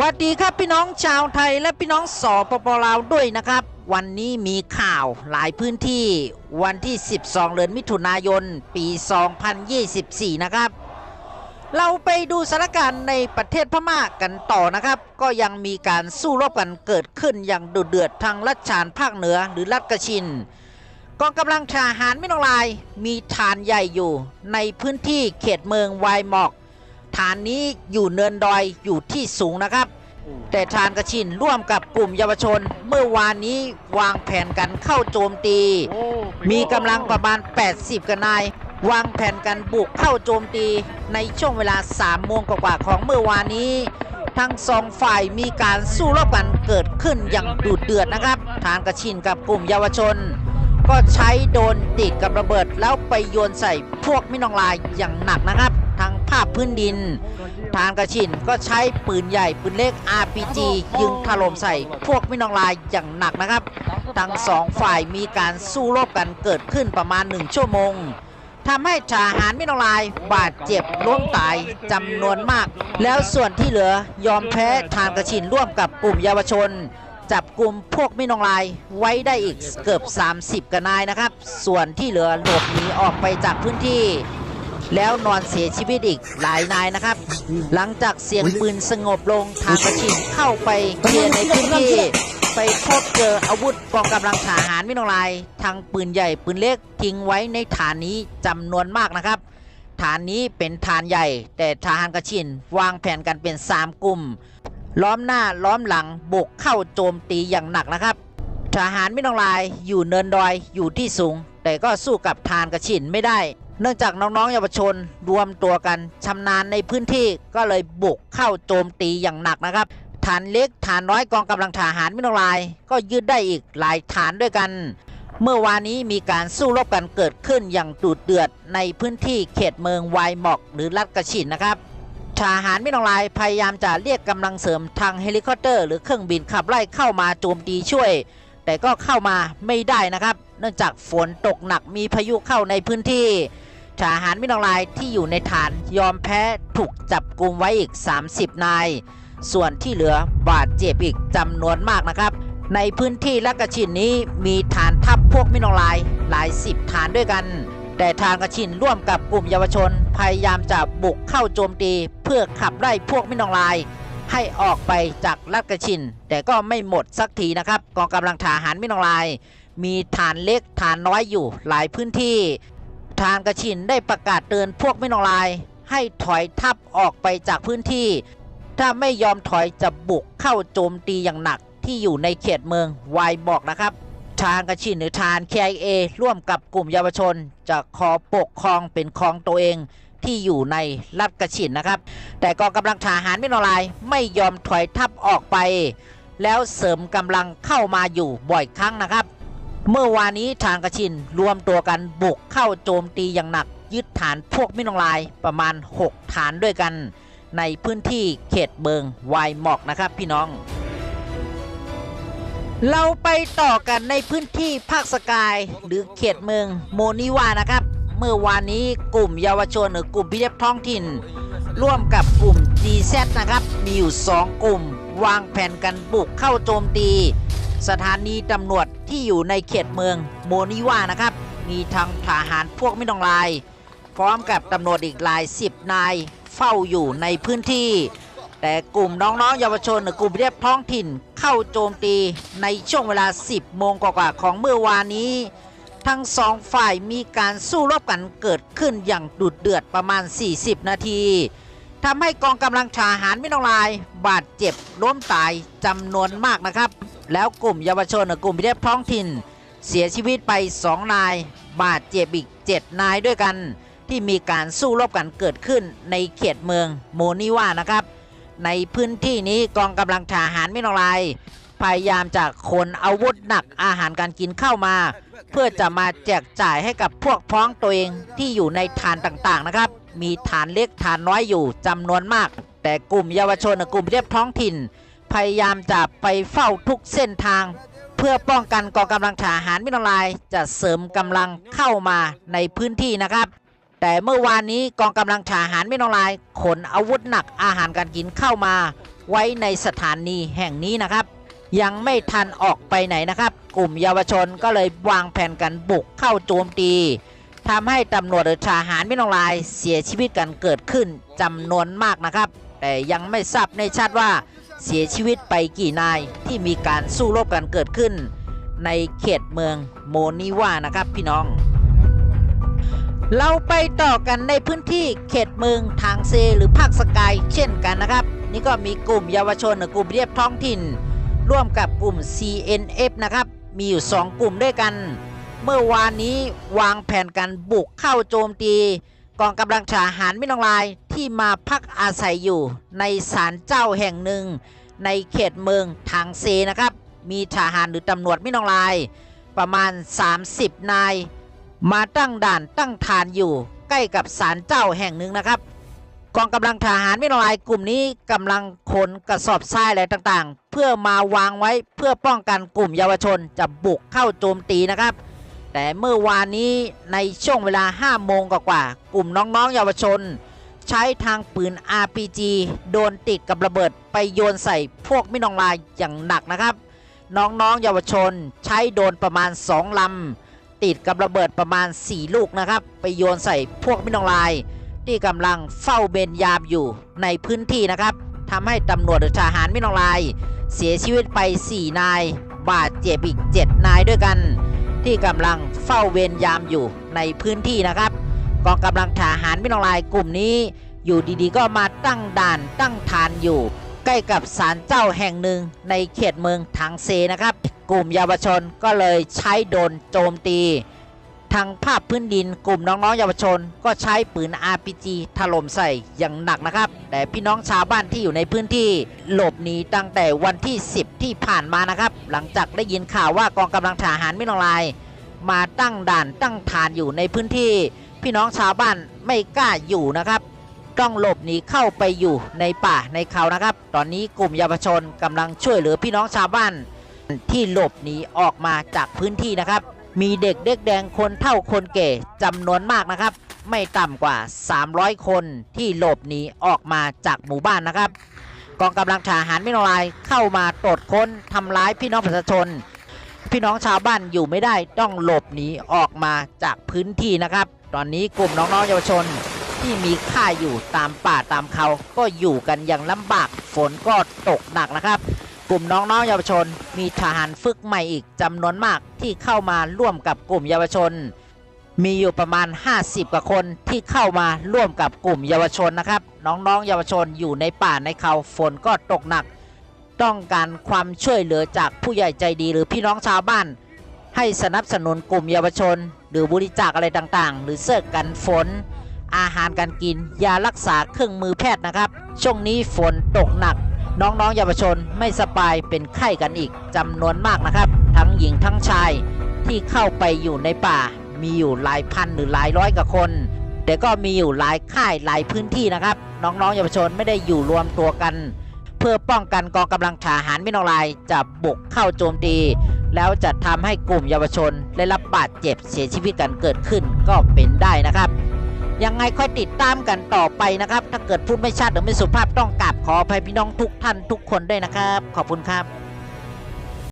วัสดีครับพี่น้องชาวไทยและพี่น้องสปปลาวด้วยนะครับ วันนี้มีข่าวหลายพื้นที่วันที่ 12 เดือนมิถุนายน ปี 2024 นะครับ เราไปดูสถานการณ์ในประเทศพม่ากันต่อนะครับ ก็ยังมีการสู้รบกันเกิดขึ้นอย่างดุเดือดทางรัชชานภาคเหนือหรือรัฐกระชินกองกำลังทหารไม่ต้องลายมีฐานใหญ่อยู่ในพื้นที่เขตเมืองไวายหมอก ฐานนี้อยู่เนินดอยอยู่ที่สูงนะครับ แต่ทานกระชินร่วมกับกลุ่มเยาวชน เมื่อวานนี้วางแผนกันเข้าโจมตี มีกำลังประมาณ 80 กันนาย วางแผนกันบุกเข้าโจมตีในช่วงเวลา3โมงกว่าๆของเมื่อวานนี้ทั้งสองฝ่ายมีการสู้รบกันเกิดขึ้นอย่างดุเดือดนะครับทานกระชินกับกลุ่มเยาวชน ก็ใช้โดนติดกับระเบิดแล้วไปโยนใส่พวกมินองลายอย่างหนักนะครับทางภาพพื้นดิน ทางกระชินก็ใช้ปืนใหญ่ปืนเล็ก RPG ยิงถล่มใส่พวกมินองลายอย่างหนักนะครับ ทั้งสองฝ่ายมีการสู้รบกันเกิดขึ้นประมาณหนึ่งชั่วโมงทำให้ทหารมินองลายบาดเจ็บล้มตายจำนวนมาก แล้วส่วนที่เหลือยอมแพ้ทางกระชินร่วมกับกลุ่มเยาวชนจับกลุ่มพวกมินองลายไว้ได้อีกเกือบ 30กนายนะครับ ส่วนที่เหลือหลบหนีออกไปจากพื้นที่ แล้วนอนเสียชีวิตอีกหลายนายนะครับ หลังจากเสียงปืนสงบลงทางกระชินเข้าไปเคลียร์ในพื้นที่ไปพบเจออาวุธกองกำลังทหารมินองลายทั้งปืนใหญ่ปืนเล็กทิ้งไว้ในฐานนี้จำนวนมากนะครับ ฐานนี้เป็นฐานใหญ่ แต่ทหารกระชินวางแผนกันเป็น 3 กลุ่ม ล้อมหน้าล้อมหลังบุกเข้าโจมตีอย่างหนักนะครับ ทหารไม่ต้องลายอยู่เนินดอยอยู่ที่สูง แต่ก็สู้กับทานกระชินไม่ได้ เนื่องจากน้องๆเยาวชนรวมตัวกันชำนาญในพื้นที่ก็เลยบุกเข้าโจมตีอย่างหนักนะครับฐานเล็กฐานน้อยกองกำลังทหารม่ต้องลาย ก็ยึดได้อีกหลายฐานด้วยกัน เมื่อวานนี้มีการสู้รบกันเกิดขึ้นอย่างดุเดือดในพื้นที่เขตเมืองไวายหมอกหรือรัฐกระชินนะครับทหารม่ต้องลายพยายามจะเรียกกำลังเสริมทางเฮลิคอปเตอร์หรือเครื่องบินขับไล่เข้ามาโจมตีช่วย แต่ก็เข้ามาไม่ได้นะครับ เนื่องจากฝนตกหนักมีพายุเข้าในพื้นที่ ทหารม่ต้องลายที่อยู่ในฐานยอมแพ้ถูกจับกลุ่มไว้อีก 30 นาย ส่วนที่เหลือบาดเจ็บอีกจำนวนมากนะครับ ในพื้นที่ลักกะชินนี้มีฐานทัพพวกมินองลายหลายสิบฐานด้วยกัน แต่ทางกระชินร่วมกับกลุ่มเยาวชน พยายามจะบุกเข้าโจมตี เพื่อขับไล่พวกมินองลายให้ออกไปจากลัดกระชิน แต่ก็ไม่หมดสักทีนะครับ กองกำลังทหารมินองลาย มีฐานเล็กฐานน้อยอยู่หลายพื้นที่ ทางกระชินได้ประกาศเตือนพวกมินองลาย ให้ถอยทัพออกไปจากพื้นที่ ถ้าไม่ยอมถอยจะบุกเข้าโจมตีอย่างหนักที่อยู่ในเขตเมืองไวายบอกนะครับ ทางกระชินหรือทาน KIA ร่วมกับกลุ่มเยาวชน จะขอปกครองเป็นของตัวเองที่อยู่ในรัฐกระชินนะครับ แต่กองกำลังทหารไม่นอลายไม่ยอมถอยทัพออกไป แล้วเสริมกำลังเข้ามาอยู่บ่อยครั้งนะครับ เมื่อวานนี้ทางกระชินรวมตัวกันบุกเข้าโจมตีอย่างหนัก ยึดฐานพวกมินองลายประมาณ 6 ฐานด้วยกัน ในพื้นที่เขตเบิงไวายหมอกนะครับพี่น้อง เราไปต่อกันในพื้นที่ภาคสกายหรือเขตเมืองโมนิวานะครับ เมื่อวานนี้กลุ่มเยาวชนหรือกลุ่มพิทักษ์ท้องถิ่น ร่วมกับกลุ่ม GZ นะครับ มีอยู่ 2 กลุ่ม วางแผนกันบุกเข้าโจมตี สถานีตำรวจที่อยู่ในเขตเมืองโมนิวานะครับ มีทางทหารพวกไม่ต้องลาย พร้อมกับตำรวจอีกหลายสิบนายเฝ้าอยู่ในพื้นที่ แต่กลุ่มน้องๆเยาวชนหรือกลุ่มเรียบท้องถิ่นเข้าโจมตีในช่วงเวลา 10 โมงกว่าของเมื่อวานนี้ ทั้งสองฝ่ายมีการสู้รบกันเกิดขึ้นอย่างดุเดือดประมาณ 40 นาทีทำให้กองกำลังทหารไม่ต้องลาย บาดเจ็บล้มตายจำนวนมากนะครับ แล้วกลุ่มเยาวชนหรือกลุ่มพิเรียบท้องถิ่น เสียชีวิตไป 2 นาย บาดเจ็บอีก 7 นายด้วยกัน ที่มีการสู้รบกันเกิดขึ้นในเขตเมืองโมนิวานะครับ ในพื้นที่นี้กองกำลังทหารไม่ต้องลายพยายามจะขนอาวุธหนักอาหารการกินเข้ามา เพื่อจะมาแจกจ่ายให้กับพวกพ้องตัวเองที่อยู่ในฐานต่างๆนะครับ มีฐานเล็กฐานน้อยอยู่จำนวนมาก แต่กลุ่มเยาวชนกลุ่มเรียบท้องถิ่น พยายามจะไปเฝ้าทุกเส้นทาง เพื่อป้องกันกองกำลังทหารม่ต้องลายจะเสริมกำลังเข้ามาในพื้นที่นะครับ แต่เมื่อวานนี้กองกำลังทหารม่ต้องลายขนอาวุธหนักอาหารการกินเข้ามา ไว้ในสถานีแห่งนี้นะครับ ยังไม่ทันออกไปไหนนะครับ กลุ่มเยาวชนก็เลยวางแผนกันบุกเข้าโจมตีทำให้ตำรวจหรือทหารม่ต้องลายเสียชีวิตกันเกิดขึ้นจำนวนมากนะครับ แต่ยังไม่ทราบในชัดว่า เสียชีวิตไปกี่นายที่มีการสู้รบกันเกิดขึ้น ในเขตเมืองโมนิวานะครับพี่น้อง เราไปต่อกันในพื้นที่เขตเมืองทางเซหรือภาคสกายเช่นกันนะครับ นี่ก็มีกลุ่มเยาวชนหรือกลุ่มเรียบท้องถิ่น ร่วมกับกลุ่ม CNF นะครับมีอยู่ 2 กลุ่มด้วยกัน เมื่อวานนี้วางแผนกันบุกเข้าโจมตี กองกำลังทหารมินองลาย ที่มาพักอาศัยอยู่ในศาลเจ้าแห่งหนึ่ง ในเขตเมืองทางเซนะครับ มีทหารหรือตำรวจมินองลาย ประมาณ 30 นาย มาตั้งด่านตั้งฐานอยู่ ใกล้กับศาลเจ้าแห่งหนึ่งนะครับ กองกำลังทหารไม่น้อยกลุ่มนี้กำลังขนกระสอบทรายอะไรต่างๆ เพื่อมาวางไว้เพื่อป้องกันกลุ่มเยาวชนจะบุกเข้าโจมตีนะครับแต่เมื่อวานนี้ในช่วงเวลา5โมงกว่ากลุ่มน้องๆเยาวชน ใช้ทางปืน RPG โดนติดกับระเบิดไปโยนใส่พวกมินองลายอย่างหนักนะครับ น้องๆเยาวชนใช้โดนประมาณ 2 ลำ ติดกับระเบิดประมาณ 4 ลูกนะครับ ไปโยนใส่พวกมินองลาย ที่กำลังเฝ้าเบนยามอยู่ในพื้นที่นะครับทำให้ตำรวจหรือทหารมินองลาย เสียชีวิตไป 4 นาย บาดเจ็บอีก 7 นายด้วยกัน ที่กำลังเฝ้าเวรยามอยู่ในพื้นที่นะครับ กองกำลังทหารมินองลายกลุ่มนี้ อยู่ดีๆ ก็มาตั้งด่านตั้งฐานอยู่ ใกล้กับศาลเจ้าแห่งหนึ่งในเขตเมืองทางเซนะครับ กลุ่มเยาวชนก็เลยใช้โดนโจมตี ทางภาพพื้นดินกลุ่มน้องๆเยาวชน ก็ใช้ปืน RPG ถล่มใส่อย่างหนักนะครับ แต่พี่น้องชาวบ้านที่อยู่ในพื้นที่หลบหนีตั้งแต่วันที่ 10 ที่ผ่านมานะครับ หลังจากได้ยินข่าวว่ากองกำลังทหารไม่นองลาย มาตั้งด่านตั้งฐานอยู่ในพื้นที่ พี่น้องชาวบ้านไม่กล้าอยู่นะครับ ต้องหลบหนีเข้าไปอยู่ในป่าในเขานะครับ ตอนนี้กลุ่มเยาวชนกำลังช่วยเหลือพี่น้องชาวบ้าน ที่หลบหนีออกมาจากพื้นที่นะครับ มีเด็กเด็กแดงคนเท่าคนแก่จำนวนมากนะครับ ไม่ต่ำกว่า 300 คนที่หลบหนีออกมาจากหมู่บ้านนะครับ กองกำลังทหารไม่นลายเข้ามาตรวจค้นทำร้ายพี่น้องประชาชนพี่น้องชาวบ้านอยู่ไม่ได้ต้องหลบหนีออกมาจากพื้นที่นะครับ ตอนนี้กลุ่มน้องๆเยาวชนที่มีค่าอยู่ตามป่าตามเขาก็อยู่กันอย่างลำบากฝนก็ตกหนักนะครับ กลุ่มน้องๆเยาวชน มีทหารฝึกใหม่อีกจำนวนมากที่เข้ามาร่วมกับกลุ่มเยาวชน มีอยู่ประมาณ 50 กว่าคนที่เข้ามาร่วมกับกลุ่มเยาวชนนะครับ น้องๆเยาวชนอยู่ในป่าในเขาฝนก็ตกหนัก ต้องการความช่วยเหลือจากผู้ใหญ่ใจดีหรือพี่น้องชาวบ้าน ให้สนับสนุนกลุ่มเยาวชน หรือบริจาคอะไรต่างๆ หรือเสื้อกันฝน อาหารการกิน ยารักษาเครื่องมือแพทย์นะครับ ช่วงนี้ฝนตกหนัก น้องๆเยาวชนไม่สบายเป็นไข้กันอีกจำนวนมากนะครับ ทั้งหญิงทั้งชายที่เข้าไปอยู่ในป่า มีอยู่หลายพันหรือหลายร้อยกว่าคนแต่ก็มีอยู่หลายค่ายหลายพื้นที่นะครับ น้องๆเยาวชนไม่ได้อยู่รวมตัวกัน เพื่อป้องกันกองกำลังทหารมินองลายจะบุกเข้าโจมตี แล้วจะทำให้กลุ่มเยาวชนได้รับบาดเจ็บเสียชีวิตกันเกิดขึ้นก็เป็นได้นะครับ ยังไงค่อยติดตามกันต่อไปนะครับ ถ้าเกิดพูดไม่ชัดหรือไม่สุภาพต้องกราบขออภัยพี่น้องทุกท่านทุกคนด้วยนะครับ ขอบคุณครับ